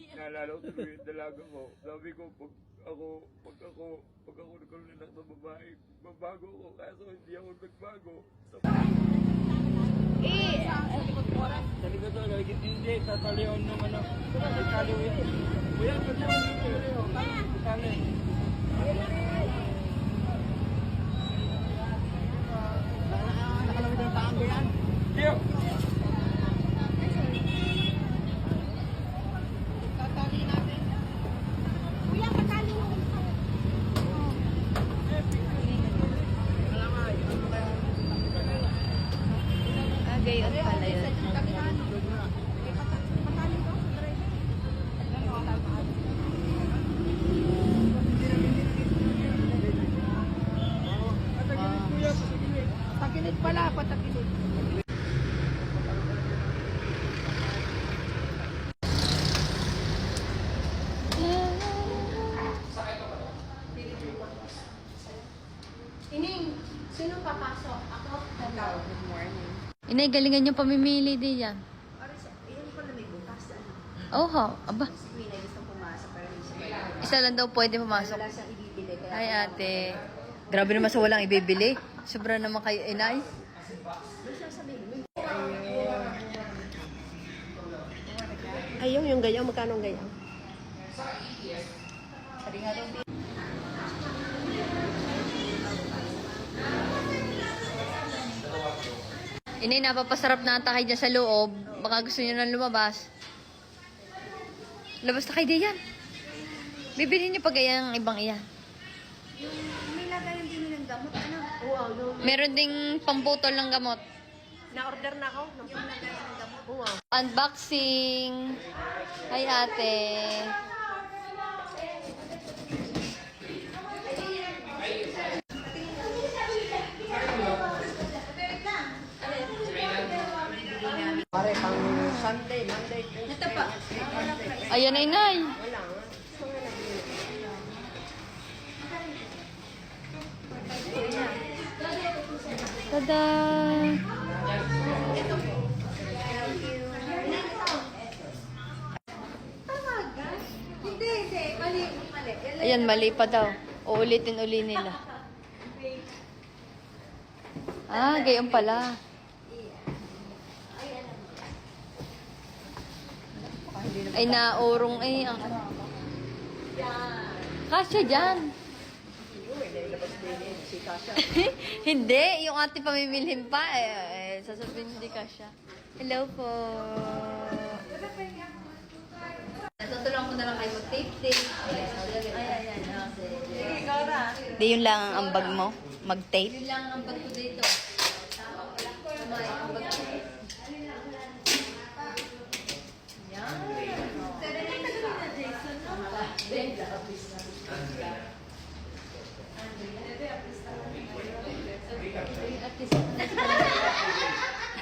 naalala ko tuloy yung dalaga ko. Sabi ko, pag ako, pag ako, pag ako nagkaroon na ng babae, babago ko. Kaso hindi ako nagbago. Eh, Sabi ko to, lagi, hindi, tatalion naman ako. Tataliw ito. Kuya, tataliw ito. Tataliw. Nakalawin ng taang ba yan? Tiyo! Tatali natin. kuya, katali mo. Ah, gayon pala yun. Patakilid pala, patakilid. Ining, sino papasok? Ako? Ikaw. Good morning. Inay, galingan yung pamimili din yan. Ilan ko na may bukas. Ano? Oh, ho. Aba, Si Queen ay gusto pumasok pero hindi siya isa lang daw pwede pumasok. Wala siyang ibibili. Kaya Ay, ate. Grabe naman sa walang ibibili. Sobra naman kayo, inay. Ayun, yung gayang. Magkano ang gayang? Inay, napapasarap na ata kayo dyan sa loob. Baka gusto nyo nang lumabas. Labas na kayo diyan. Bibili niyo pa gaya ng ibang iyan. May lagayan din ng gamot. Ano? Oo, yung Meron ding pamputol ng gamot. na-order na ako. Yung lagayan ng gamot. Oo. Unboxing. Hi, ate. Pare, pang Sunday, Monday, Tuesday. Ito pa. Ayan, ay, nay. Wala nga. Tada! Hindi, hindi. Mali, mali. Ayan, mali pa daw. Uulitin uli nila. Ah, gayon pala. Ay, naurong eh. Ang... Kasya dyan. hindi, yung ate pamimilhin pa. Eh, eh, sasabihin hindi kasya. Hello po. Tutulungan ko na lang kayo mag-tape-tape. Ay, ay, ay. Di yun lang ang ambag mo? Mag-tape? Yun lang ang ambag ko dito.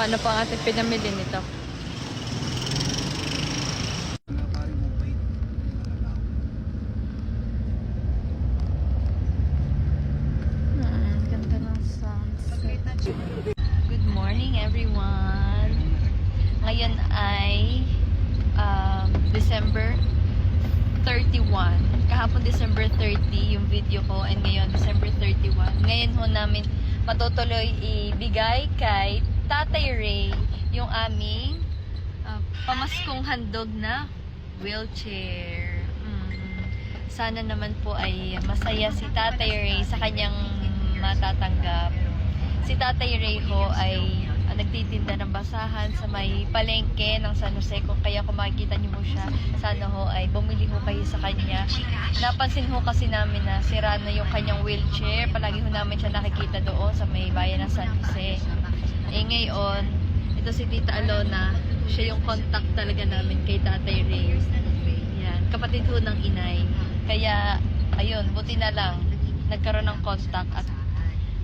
Paano pa ang ating pinamili nito? Hmm, ganda ng. Good morning, everyone. Ngayon ay um, December 31. Kahapon December 30 yung video ko and ngayon December 31. Ngayon ho namin matutuloy ibigay kay Tatay Ray yung aming uh, pamaskong handog na wheelchair. Mm. Sana naman po ay masaya si Tatay Ray sa kanyang matatanggap. Si Tatay Ray ho ay ano nagtitinda ng basahan sa may palengke ng San Jose. Kung kaya kung makikita niyo po siya, sana ho ay bumili ho kayo sa kanya. Napansin ho kasi namin na sira na yung kanyang wheelchair. Palagi ho namin siya nakikita doon sa may bayan ng San Jose. Eh ngayon, ito si Tita Alona. Siya yung contact talaga namin kay Tatay Ray. Yan, kapatid ho ng inay. Kaya, ayun, buti na lang, nagkaroon ng contact at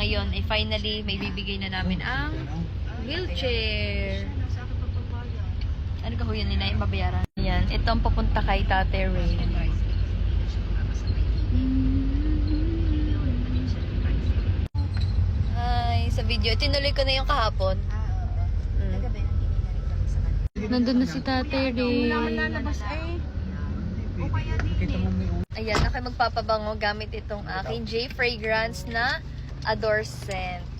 ngayon, ay finally, may bibigay na namin ang wheelchair. Ano ka ho yun, Ninay? Mabayaran. Yan, ito ang papunta kay Tate Ray. Ay, sa video. Tinuloy ko na yung kahapon. Ah, oo. Mm. Nagabi, nandito na rin kami sa kanila. Nandun na si Tate Ray. Ayan, ako magpapabango gamit itong aking J Fragrance na Adore Scent.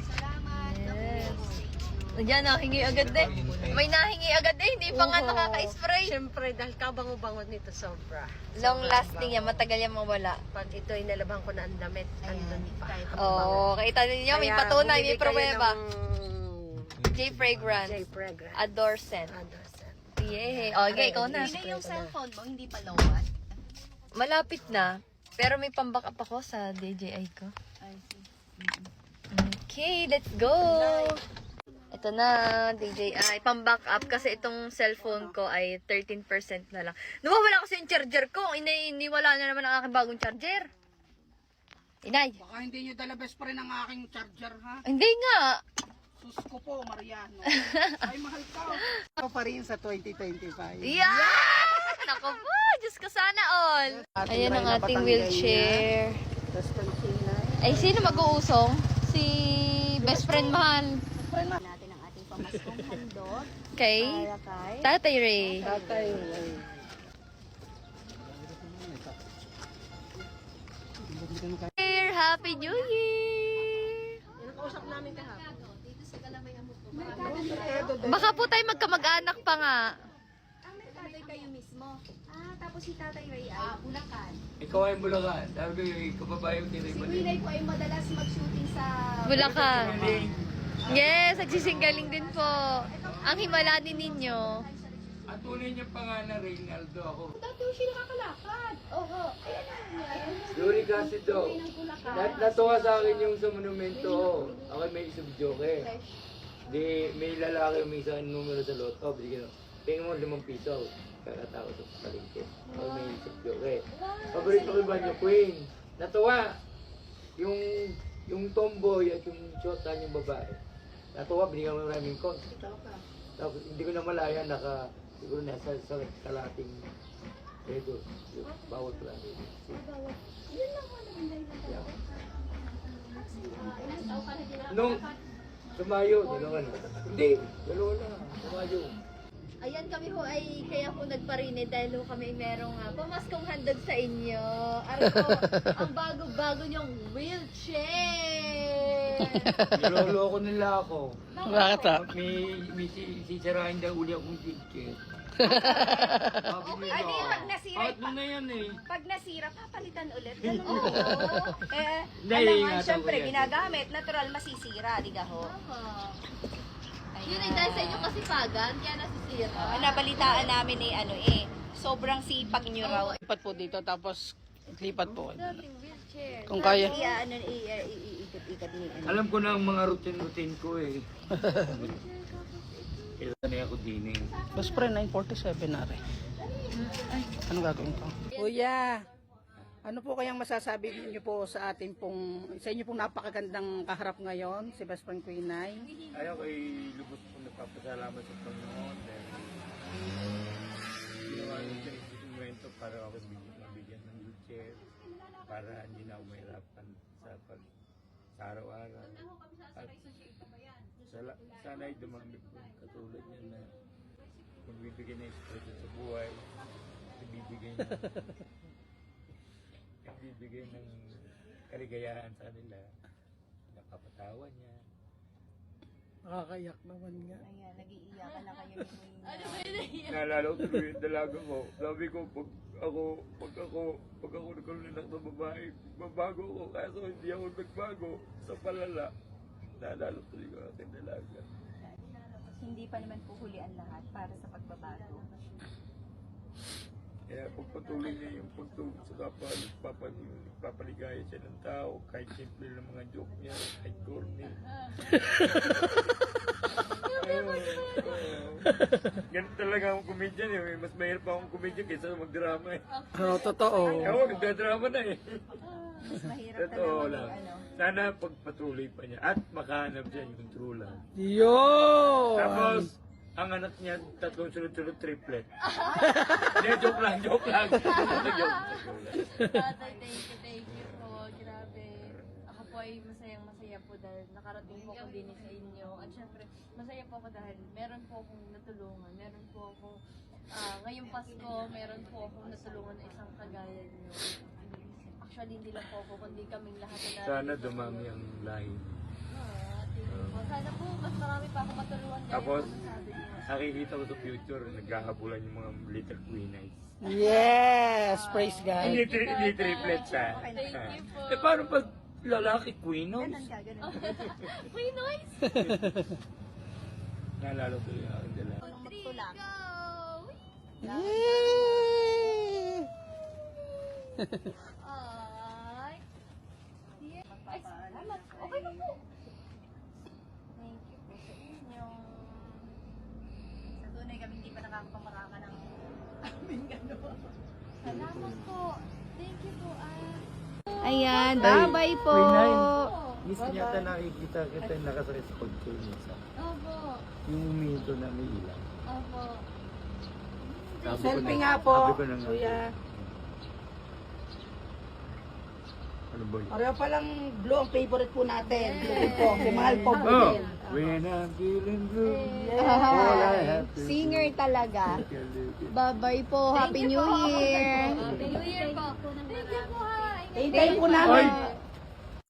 Yes. Ayan, nahingi agad eh. May nahingi agad eh, hindi pa nga nakaka-spray. Siyempre, dahil kabango-bango nito sobra. Long lasting yan, matagal yan mawala. Pag ito ay nalaban ko na ang damit, andun pa. ang Oo, oh, kita ninyo, may Kaya patunay, bumili may kayo pruweba. ng J Fragrance, J. Fragrance. Adore Scent. Anderson. Yay! Okay, ikaw na. Hindi yung cellphone mo, hindi pa lobat. Malapit na. Pero may pambackup ako sa DJI ko. Ay, see. Okay, let's go! Ito na, DJI. Pang-back up kasi itong cellphone ko ay 13% na lang. Nawawala kasi yung charger ko. Inay, iniwala na naman ang aking bagong charger. Inay. Baka hindi nyo dala best pa rin ang aking charger ha. Hindi nga. Sus ko po, Mariano. Ay, mahal ka. Ako pa rin sa 2025. Yeah! Nako po, Diyos ko sana all. Ayan ang ating wheelchair. Ay, sino mag-uusong? Si best friend mahal. Natin ang ating pamaskong handog. Kay Para kay... Tatay Ray. Tatay, ay, Year! Happy New Year! nakausap namin kahapon. Baka po tayo magkamag-anak pa nga. Ang may tatay kayo mismo. Ah, tapos si Tatay Ray ay Bulacan. Ikaw ay Bulacan. Sabi ko, kababayan ko Si Winay po ay madalas mag-shooting sa... Bulacan. Yes, nagsisingaling din po. Ang himala din ninyo. Ang tunay niya pangalan, Reynaldo ako. Dati siya nakakalakad. Ang Yuri kasi daw. Nat natuwa sa akin yung sa monumento. Ako may isang joke eh. Di, may lalaki may isang numero sa loto. Bigyan mo. Tingin mo limang piso. Kakatao sa palengke. Ako may isang joke eh. Paborito ko ba niyo, Queen? Natuwa. Yung yung tomboy at yung shota yung babae. Natuwa, binigyan mo maraming cons. Tapos hindi ko na malaya, naka, siguro nasa sa kalating pedo. Yung bawat lang. Yun lang ano yung dahilan. Ah, ka Nung sumayo, dalawa na. Hindi, dalawa na. Sumayo. Ayan kami ho ay kaya po nagparine dahil ho kami merong uh, pamaskong handog sa inyo. Aray po, ang bago-bago niyong wheelchair. Niloloko nila ako. Bakit ah? May, may si, sisirain daw uli akong ticket. Sabi nila, Ay, di, pag nasira- Pangatlo na yan eh. Pag nasira, papalitan ulit. Ganun Oo. eh, Hindi, alam ingatan ko syempre, yan. ginagamit. Natural, masisira, di ka ho. Yun ay dahil sa inyong kasipagan, kaya nasisira. Ah, nabalitaan namin eh, ano eh, sobrang sipag nyo raw. Lipat po dito tapos lipat po. Dating wheelchair. Kung kaya. I, ano, i, i, i, ikot-ikot ni, ano. Alam ko na ang mga routine-routine ko eh. Kailan na ako din eh. Best friend, 947 na rin. Anong gagawin ko? Kuya, ano po kayang masasabi niyo po sa ating pong, sa inyo pong napakagandang kaharap ngayon, si Best Friend Queen Nay? Ayaw ko ay lubos po nagpapasalamat sa Panginoon dahil ginawa niyo sa instrumento para ako bigyan, mabigyan ng wheelchair para hindi na ako mahirapan sa pag sa araw-araw. At sala, sana ay dumami po katulad niya na magbibigay ng inspirasyon sa buhay, ibibigay ng ibibigay ng kaligayahan sa kanila. Napapatawa niya. Nakakayak naman nga. Ayan, nag-iiyakan na kayo ni Naalala ko tuloy yung dalaga ko. Sabi ko, pag ako, pag ako, pag ako nagkaroon ng babae, babago ko. Kaso hindi ako nagbago sa palala. Naalala ko tuloy yung aking dalaga. hindi pa naman po huli ang lahat para sa pagbabago. Kaya pagpatuloy niya yung pagtulog sa kapwa, nagpapal, nagpapaligaya siya ng tao, kahit simple ng mga joke niya, kahit corny. Ganun talaga akong comedian eh. Mas mahirap akong comedian kaysa magdrama eh. Oo, totoo. Ako, nagdadrama na eh. Mas mahirap Totoo talaga lang. yung ano. Sana pagpatuloy pa niya at makahanap siya yung true love. Yun! Tapos, ang anak niya, tatlong sunod-sunod triplet. Hindi, joke lang, joke lang. joke lang. Tatay, thank you, thank you po. Grabe. Ako po ay masayang masaya po dahil nakarating po ako din sa inyo. At syempre, masaya po ako dahil meron po akong natulungan. Meron po akong, ah, ngayong Pasko, meron po akong natulungan na isang kagaya niyo. Actually, hindi lang po ako, kundi kaming lahat na Sana dumami ang lahi. Ah, po. Sana po, mas marami pa ako matulungan kayo. Tapos, nakikita ko sa future, nagkakabulan yung mga little queen eyes. Yes! Praise Hindi, God. tri- hindi triplets ha. Thank you po. Eh, paano pag lalaki queen eyes? Ganun ka, ganun. May noise! Naalala ko yung aking dala. Anong magtulak? Yay! Ay. Ay, salamat. Okay na po. Thank you po sa inyo. Sa tunay kami hindi pa nakakapamaraka ng Salamat po. Thank you po, ah. Ayan, bye-bye po. Miss niya ta nakikita kita yung nakasakit sa pagkulisa. Opo. Yung uminto na may ilaw. Opo. Sabi Selfie nga po, Sabi ko na nga. kuya. Ano ba yun? Pareho palang blue ang favorite po natin. Blue po. Si Mahal po. Oh, when I'm feeling blue, all I have to Singer talaga. Bye-bye po. Happy New Year. Happy New Year po. Thank you po. Hintayin po namin.